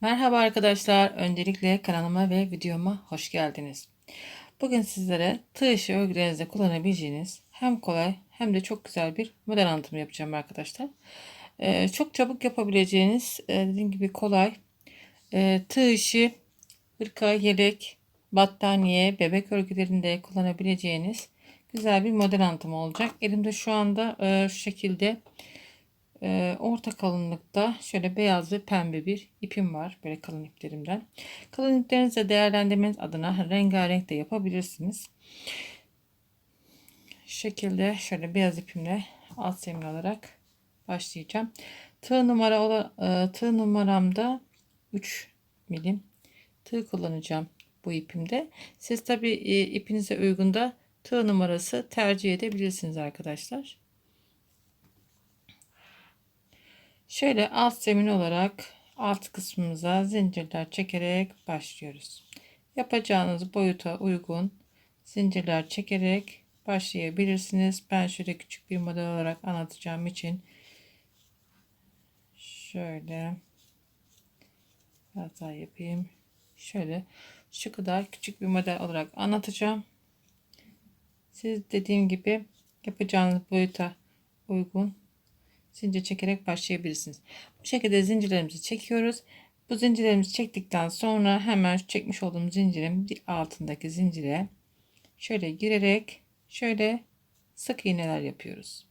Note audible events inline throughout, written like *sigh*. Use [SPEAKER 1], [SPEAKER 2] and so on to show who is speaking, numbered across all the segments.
[SPEAKER 1] Merhaba arkadaşlar. Öncelikle kanalıma ve videoma hoş geldiniz. Bugün sizlere tığ işi örgülerinizde kullanabileceğiniz hem kolay hem de çok güzel bir model anlatımı yapacağım arkadaşlar. Ee, çok çabuk yapabileceğiniz e, dediğim gibi kolay e, tığ işi, hırka, yelek, battaniye, bebek örgülerinde kullanabileceğiniz güzel bir model anlatımı olacak. Elimde şu anda e, şu şekilde e, orta kalınlıkta şöyle beyaz ve pembe bir ipim var. Böyle kalın iplerimden. Kalın iplerinizi değerlendirmeniz adına rengarenk de yapabilirsiniz. Şekilde şöyle beyaz ipimle alt zemin alarak başlayacağım. Tığ numara e, tığ numaramda 3 milim tığ kullanacağım bu ipimde. Siz tabi e, ipinize uygun da tığ numarası tercih edebilirsiniz arkadaşlar. Şöyle alt zemin olarak alt kısmımıza zincirler çekerek başlıyoruz. Yapacağınız boyuta uygun zincirler çekerek başlayabilirsiniz. Ben şöyle küçük bir model olarak anlatacağım için şöyle biraz daha yapayım. Şöyle şu kadar küçük bir model olarak anlatacağım. Siz dediğim gibi yapacağınız boyuta uygun zincir çekerek başlayabilirsiniz. Bu şekilde zincirlerimizi çekiyoruz. Bu zincirlerimizi çektikten sonra hemen çekmiş olduğum zincirin altındaki zincire şöyle girerek şöyle sık iğneler yapıyoruz.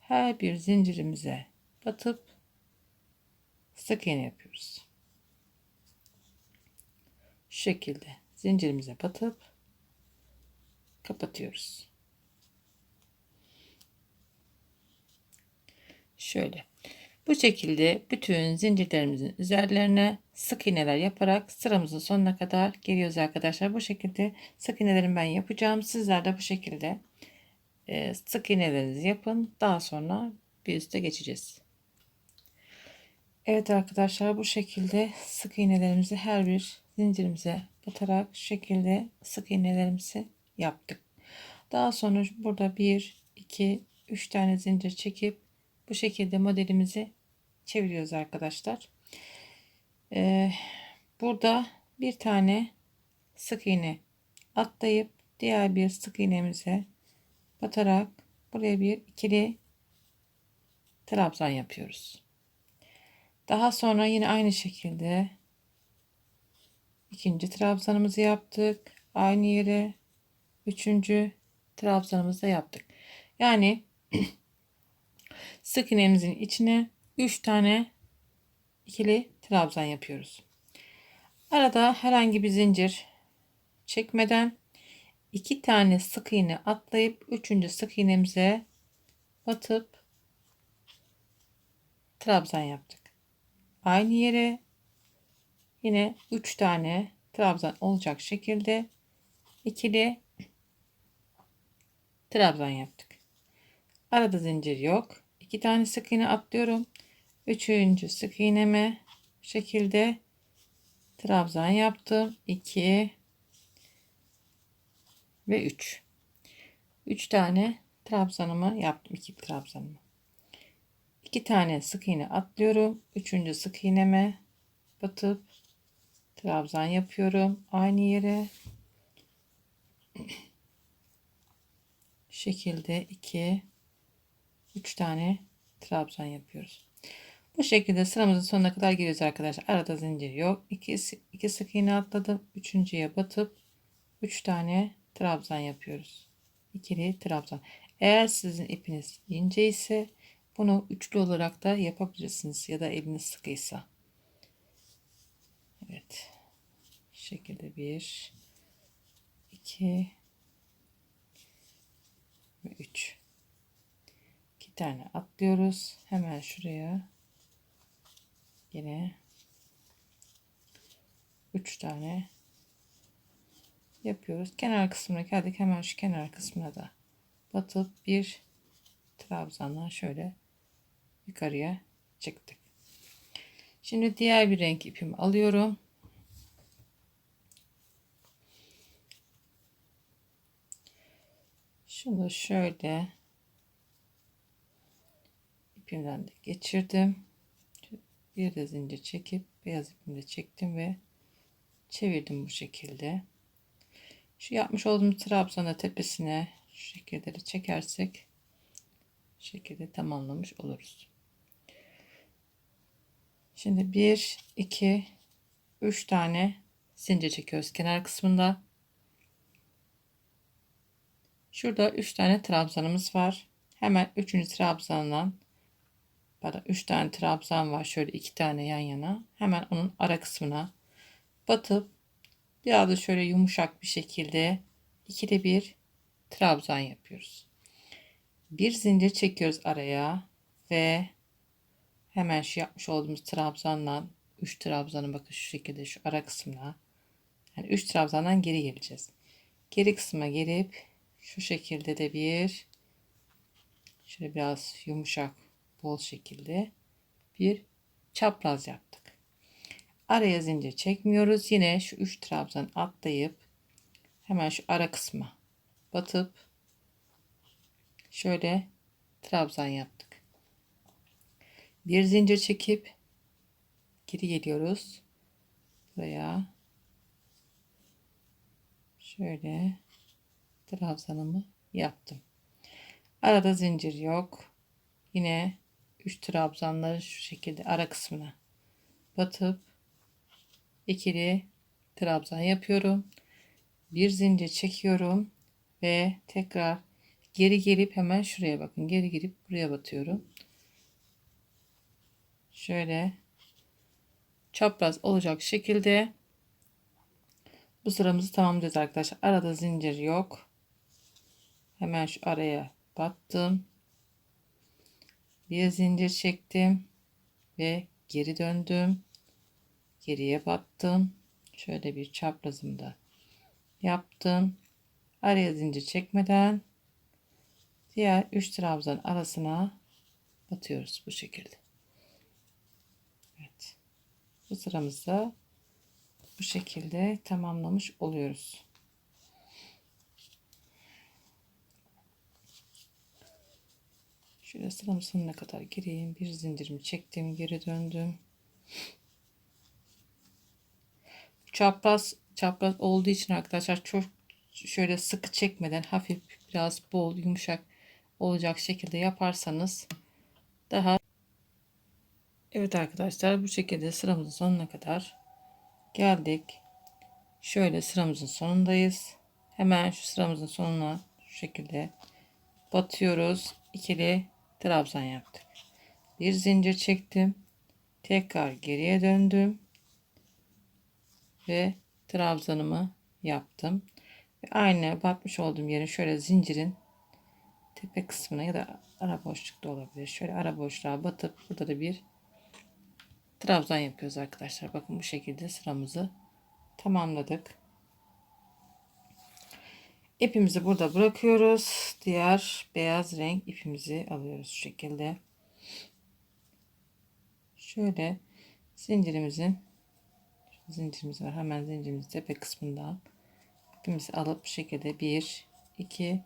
[SPEAKER 1] Her bir zincirimize batıp sık iğne yapıyoruz. Şu şekilde zincirimize batıp kapatıyoruz. Şöyle. Bu şekilde bütün zincirlerimizin üzerlerine sık iğneler yaparak sıramızın sonuna kadar geliyoruz arkadaşlar. Bu şekilde sık iğnelerimi ben yapacağım. Sizler de bu şekilde e, sık iğnelerinizi yapın. Daha sonra bir üste geçeceğiz. Evet arkadaşlar bu şekilde sık iğnelerimizi her bir zincirimize batarak şu şekilde sık iğnelerimizi yaptık. Daha sonra burada 1 2 3 tane zincir çekip bu şekilde modelimizi çeviriyoruz arkadaşlar. Ee, burada bir tane sık iğne atlayıp diğer bir sık iğnemize batarak buraya bir ikili trabzan yapıyoruz. Daha sonra yine aynı şekilde ikinci trabzanımızı yaptık. Aynı yere üçüncü trabzanımızı da yaptık. Yani *clears throat* sık iğnemizin içine 3 tane ikili trabzan yapıyoruz. Arada herhangi bir zincir çekmeden 2 tane sık iğne atlayıp 3. sık iğnemize batıp trabzan yaptık. Aynı yere yine 3 tane trabzan olacak şekilde ikili trabzan yaptık. Arada zincir yok. 2 tane sık iğne atlıyorum. Üçüncü sık iğneme şekilde trabzan yaptım. 2 ve 3. 3 tane trabzanımı yaptım. 2 trabzanımı. 2 tane sık iğne atlıyorum. Üçüncü sık iğneme batıp trabzan yapıyorum. Aynı yere şekilde 2 3 tane trabzan yapıyoruz. Bu şekilde sıramızın sonuna kadar geliyoruz arkadaşlar. Arada zincir yok. 2 2 sık iğne atladım. Üçüncüye batıp 3 tane trabzan yapıyoruz. İkili trabzan. Eğer sizin ipiniz ince ise bunu üçlü olarak da yapabilirsiniz ya da eliniz sıkıysa. Evet. Şekilde 1 2 ve 3 tane atlıyoruz. Hemen şuraya yine 3 tane yapıyoruz. Kenar kısmına geldik. Hemen şu kenar kısmına da batıp bir trabzandan şöyle yukarıya çıktık. Şimdi diğer bir renk ipimi alıyorum. Şunu şöyle ipimden de geçirdim. Bir de zincir çekip beyaz ipimi de çektim ve çevirdim bu şekilde. Şu yapmış olduğum trabzanı tepesine şu şekilde de çekersek şekilde tamamlamış oluruz. Şimdi 1 2 3 tane zincir çekiyoruz kenar kısmında. Şurada 3 tane trabzanımız var. Hemen 3. trabzandan pardon 3 tane trabzan var. Şöyle 2 tane yan yana. Hemen onun ara kısmına batıp biraz da şöyle yumuşak bir şekilde ikide bir trabzan yapıyoruz. Bir zincir çekiyoruz araya ve hemen şu yapmış olduğumuz trabzandan 3 trabzanı bakın şu şekilde şu ara kısmına yani 3 trabzandan geri geleceğiz. Geri kısma gelip şu şekilde de bir şöyle biraz yumuşak bol şekilde bir çapraz yaptık. Araya zincir çekmiyoruz. Yine şu 3 trabzan atlayıp hemen şu ara kısma batıp şöyle trabzan yaptık. Bir zincir çekip geri geliyoruz. Buraya şöyle trabzanımı yaptım. Arada zincir yok. Yine 3 trabzanları şu şekilde ara kısmına batıp ikili trabzan yapıyorum. Bir zincir çekiyorum ve tekrar geri gelip hemen şuraya bakın. Geri gelip buraya batıyorum. Şöyle çapraz olacak şekilde bu sıramızı tamamlayacağız arkadaşlar. Arada zincir yok. Hemen şu araya battım. Bir zincir çektim ve geri döndüm. Geriye battım. Şöyle bir çaprazımda yaptım. Araya zincir çekmeden diğer 3 trabzan arasına batıyoruz bu şekilde. Evet. Bu sıramızda bu şekilde tamamlamış oluyoruz. Şöyle sıramın sonuna kadar gireyim. Bir zincirimi çektim. Geri döndüm. Çapraz çapraz olduğu için arkadaşlar çok şöyle sıkı çekmeden hafif biraz bol yumuşak olacak şekilde yaparsanız daha Evet arkadaşlar bu şekilde sıramızın sonuna kadar geldik. Şöyle sıramızın sonundayız. Hemen şu sıramızın sonuna şu şekilde batıyoruz. İkili trabzan yaptık. Bir zincir çektim. Tekrar geriye döndüm. Ve trabzanımı yaptım. Ve aynı batmış olduğum yerin şöyle zincirin tepe kısmına ya da ara boşlukta olabilir. Şöyle ara boşluğa batıp burada da bir trabzan yapıyoruz arkadaşlar. Bakın bu şekilde sıramızı tamamladık. İpimizi burada bırakıyoruz. Diğer beyaz renk ipimizi alıyoruz şu şekilde. Şöyle zincirimizin zincirimiz var. Hemen zincirimizin tepe kısmından ipimizi alıp bu şekilde 1 2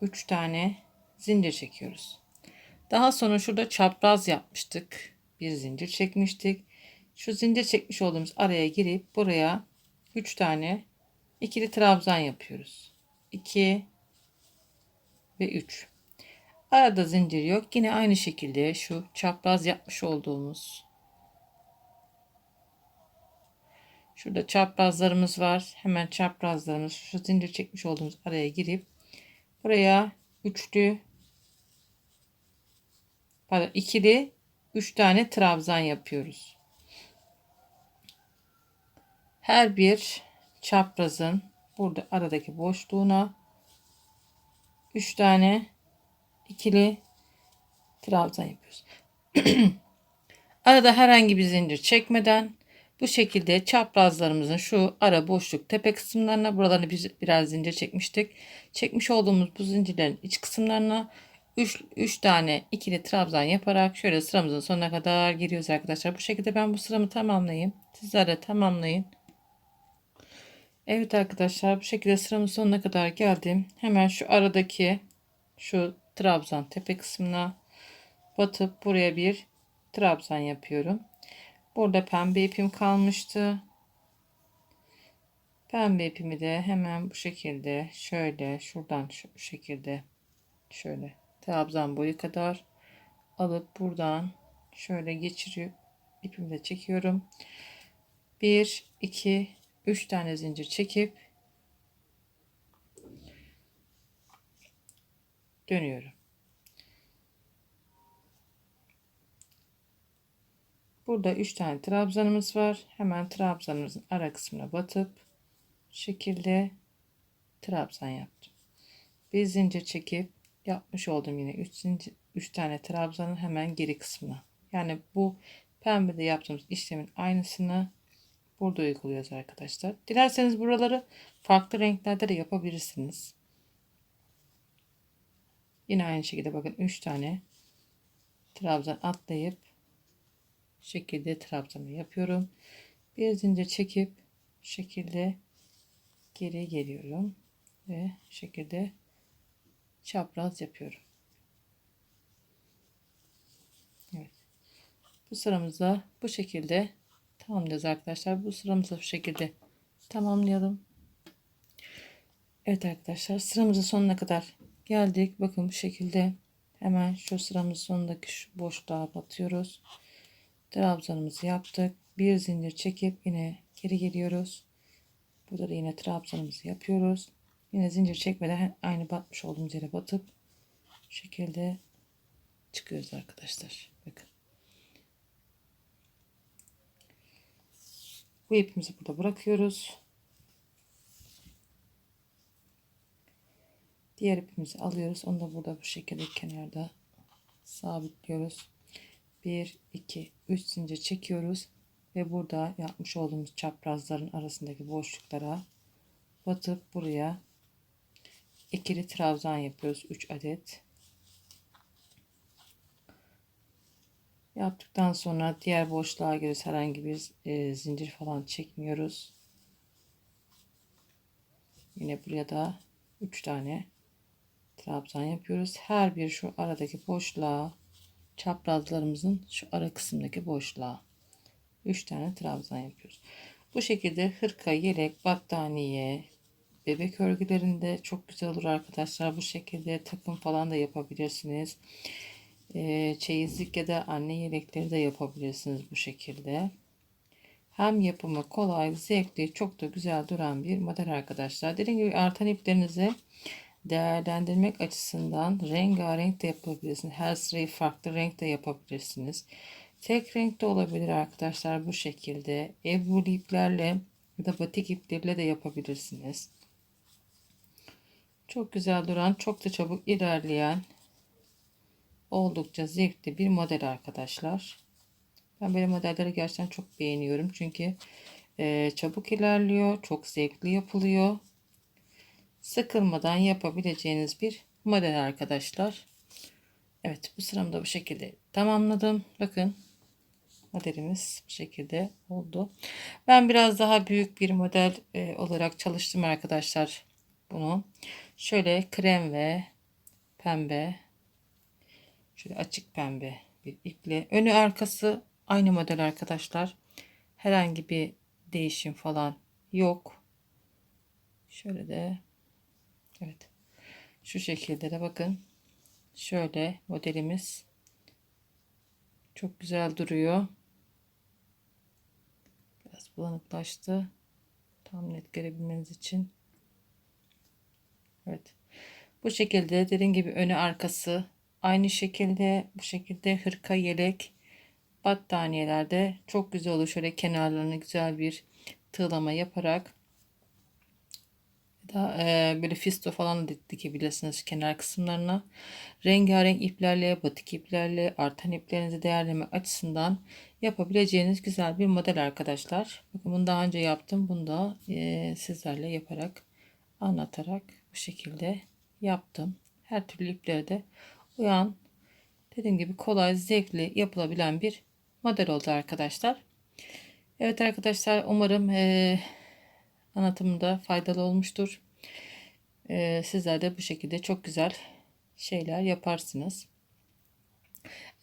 [SPEAKER 1] 3 tane zincir çekiyoruz. Daha sonra şurada çapraz yapmıştık. Bir zincir çekmiştik. Şu zincir çekmiş olduğumuz araya girip buraya 3 tane ikili trabzan yapıyoruz. 2 ve 3. Arada zincir yok. Yine aynı şekilde şu çapraz yapmış olduğumuz Şurada çaprazlarımız var. Hemen çaprazlarımız şu zincir çekmiş olduğumuz araya girip buraya üçlü pardon ikili 3 tane trabzan yapıyoruz. Her bir çaprazın burada aradaki boşluğuna 3 tane ikili trabzan yapıyoruz. *clears throat* Arada herhangi bir zincir çekmeden bu şekilde çaprazlarımızın şu ara boşluk tepe kısımlarına buralarını biz biraz zincir çekmiştik. Çekmiş olduğumuz bu zincirlerin iç kısımlarına 3, 3 tane ikili trabzan yaparak şöyle sıramızın sonuna kadar giriyoruz arkadaşlar. Bu şekilde ben bu sıramı tamamlayayım. Sizler de tamamlayın. Evet arkadaşlar bu şekilde sıramın sonuna kadar geldim. Hemen şu aradaki şu trabzan tepe kısmına batıp buraya bir trabzan yapıyorum. Burada pembe ipim kalmıştı. Pembe ipimi de hemen bu şekilde şöyle şuradan şu şekilde şöyle trabzan boyu kadar alıp buradan şöyle geçirip ipimi de çekiyorum. 1 2 3 tane zincir çekip dönüyorum. Burada 3 tane trabzanımız var. Hemen trabzanımızın ara kısmına batıp şekilde trabzan yaptım. Bir zincir çekip yapmış oldum yine 3 zincir 3 tane trabzanın hemen geri kısmına. Yani bu pembede yaptığımız işlemin aynısını burada uyguluyoruz arkadaşlar. Dilerseniz buraları farklı renklerde de yapabilirsiniz. Yine aynı şekilde bakın 3 tane trabzan atlayıp şekilde trabzanı yapıyorum. Bir zincir çekip şekilde geri geliyorum ve şekilde çapraz yapıyorum. Evet. Bu sıramızda bu şekilde tamamlıyoruz arkadaşlar. Bu sıramızda bu şekilde tamamlayalım. Evet arkadaşlar sıramızın sonuna kadar geldik. Bakın bu şekilde hemen şu sıramızın sonundaki şu boşluğa batıyoruz. Trabzanımızı yaptık. Bir zincir çekip yine geri geliyoruz. Burada da yine trabzanımızı yapıyoruz. Yine zincir çekmeden aynı batmış olduğumuz yere batıp şekilde çıkıyoruz arkadaşlar. Bakın. Bu ipimizi burada bırakıyoruz. Diğer ipimizi alıyoruz. Onu da burada bu şekilde kenarda sabitliyoruz. 1 2 3 zincir çekiyoruz ve burada yapmış olduğumuz çaprazların arasındaki boşluklara batıp buraya ikili trabzan yapıyoruz 3 adet yaptıktan sonra diğer boşluğa göre herhangi bir e, zincir falan çekmiyoruz yine buraya da 3 tane trabzan yapıyoruz her bir şu aradaki boşluğa çaprazlarımızın şu ara kısımdaki boşluğa 3 tane trabzan yapıyoruz. Bu şekilde hırka, yelek, battaniye, bebek örgülerinde çok güzel olur arkadaşlar. Bu şekilde takım falan da yapabilirsiniz. Ee, çeyizlik ya da anne yelekleri de yapabilirsiniz bu şekilde. Hem yapımı kolay, zevkli, çok da güzel duran bir model arkadaşlar. Dediğim gibi artan iplerinizi değerlendirmek açısından rengarenk de yapabilirsiniz. Her sırayı farklı renkte yapabilirsiniz. Tek renkte olabilir arkadaşlar bu şekilde. Ebru iplerle ya da batik ipleriyle de yapabilirsiniz. Çok güzel duran, çok da çabuk ilerleyen oldukça zevkli bir model arkadaşlar. Ben böyle modelleri gerçekten çok beğeniyorum. Çünkü e, çabuk ilerliyor, çok zevkli yapılıyor. Sıkılmadan yapabileceğiniz bir model arkadaşlar. Evet bu sıramda bu şekilde tamamladım. Bakın modelimiz bu şekilde oldu. Ben biraz daha büyük bir model e, olarak çalıştım arkadaşlar bunu. Şöyle krem ve pembe şöyle açık pembe bir iple önü arkası aynı model arkadaşlar. Herhangi bir değişim falan yok. Şöyle de evet. Şu şekilde de bakın. Şöyle modelimiz çok güzel duruyor bulanıklaştı. Tam net görebilmeniz için. Evet. Bu şekilde dediğim gibi önü arkası aynı şekilde bu şekilde hırka yelek battaniyelerde çok güzel olur. Şöyle kenarlarını güzel bir tığlama yaparak da e, böyle fisto falan da dikebilirsiniz kenar kısımlarına. Rengarenk iplerle, batik iplerle, artan iplerinizi değerleme açısından yapabileceğiniz güzel bir model arkadaşlar. Bakın bunu daha önce yaptım. Bunu da e, sizlerle yaparak, anlatarak bu şekilde yaptım. Her türlü ipleri de uyan, dediğim gibi kolay, zevkli yapılabilen bir model oldu arkadaşlar. Evet arkadaşlar umarım e, anlatımında faydalı olmuştur. Ee, sizler de bu şekilde çok güzel şeyler yaparsınız.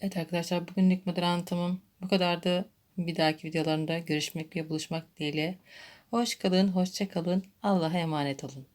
[SPEAKER 1] Evet arkadaşlar bugünlük model anlatımım bu kadardı. Bir dahaki videolarında görüşmek ve buluşmak dileğiyle. Hoş kalın, hoşça kalın. Allah'a emanet olun.